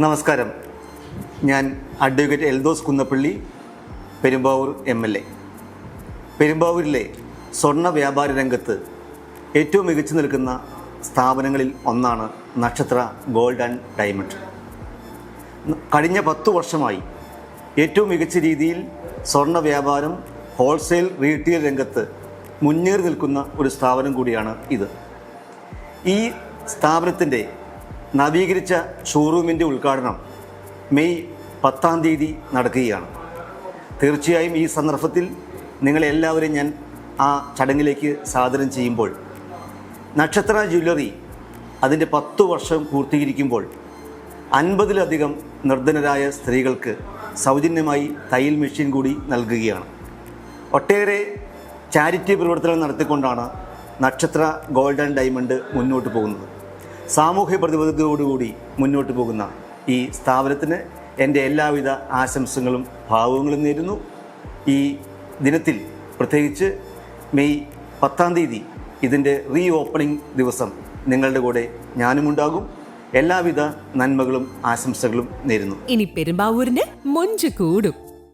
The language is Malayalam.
നമസ്കാരം. ഞാൻ advocate Eldhose Kunnappilly Perumbavoor M L A. പെരുമ്പാവൂരിലെ സ്വർണ വ്യാപാര രംഗത്ത് ഏറ്റവും മികച്ചു നിൽക്കുന്ന സ്ഥാപനങ്ങളിൽ ഒന്നാണ് നക്ഷത്ര ഗോൾഡ് ആൻഡ് ഡയമണ്ട്. കഴിഞ്ഞ പത്തു വർഷമായി ഏറ്റവും മികച്ച രീതിയിൽ സ്വർണ വ്യാപാരം ഹോൾസെയിൽ റീറ്റെയിൽ രംഗത്ത് മുന്നേറി നിൽക്കുന്ന ഒരു സ്ഥാപനം കൂടിയാണ് ഇത്. ഈ സ്ഥാപനത്തിന്റെ നവീകരിച്ച ഷോറൂമിന്റെ ഉദ്ഘാടനം മെയ് പത്താം തീയതി നടക്കുകയാണ്. തീർച്ചയായും ഈ സന്ദർഭത്തിൽ നിങ്ങളെല്ലാവരെയും ഞാൻ ആ ചടങ്ങിലേക്ക് സാദരം ചെയ്യുമ്പോൾ നക്ഷത്ര ജ്വല്ലറി അതിന്റെ പത്തു വർഷം പൂർത്തീകരിക്കുമ്പോൾ അൻപതിലധികം നിർധനരായ സ്ത്രീകൾക്ക് സൗജന്യമായി തയ്യൽ മെഷീൻ കൂടി നൽകുകയാണ്. ഒട്ടേറെ ചാരിറ്റി പ്രവർത്തനം നടത്തിക്കൊണ്ടാണ് നക്ഷത്ര ഗോൾഡ് ആൻഡ് ഡയമണ്ട് മുന്നോട്ട് പോകുന്നത്. സാമൂഹ്യ പ്രതിബദ്ധതയോടുകൂടി മുന്നോട്ട് പോകുന്ന ഈ സ്ഥാപനത്തിന് എന്റെ എല്ലാവിധ ആശംസകളും ഭാവങ്ങളും നേരുന്നു. ഈ ദിനത്തിൽ പ്രത്യേകിച്ച് മെയ് പത്താം തീയതി ഇതിന്റെ റീ ഓപ്പണിംഗ് ദിവസം നിങ്ങളുടെ കൂടെ ഞാനുമുണ്ടാകും. എല്ലാവിധ നന്മകളും ആശംസകളും നേരുന്നു. ഇനി പെരുമ്പാവൂരിന് മൊഞ്ച് കൂടും.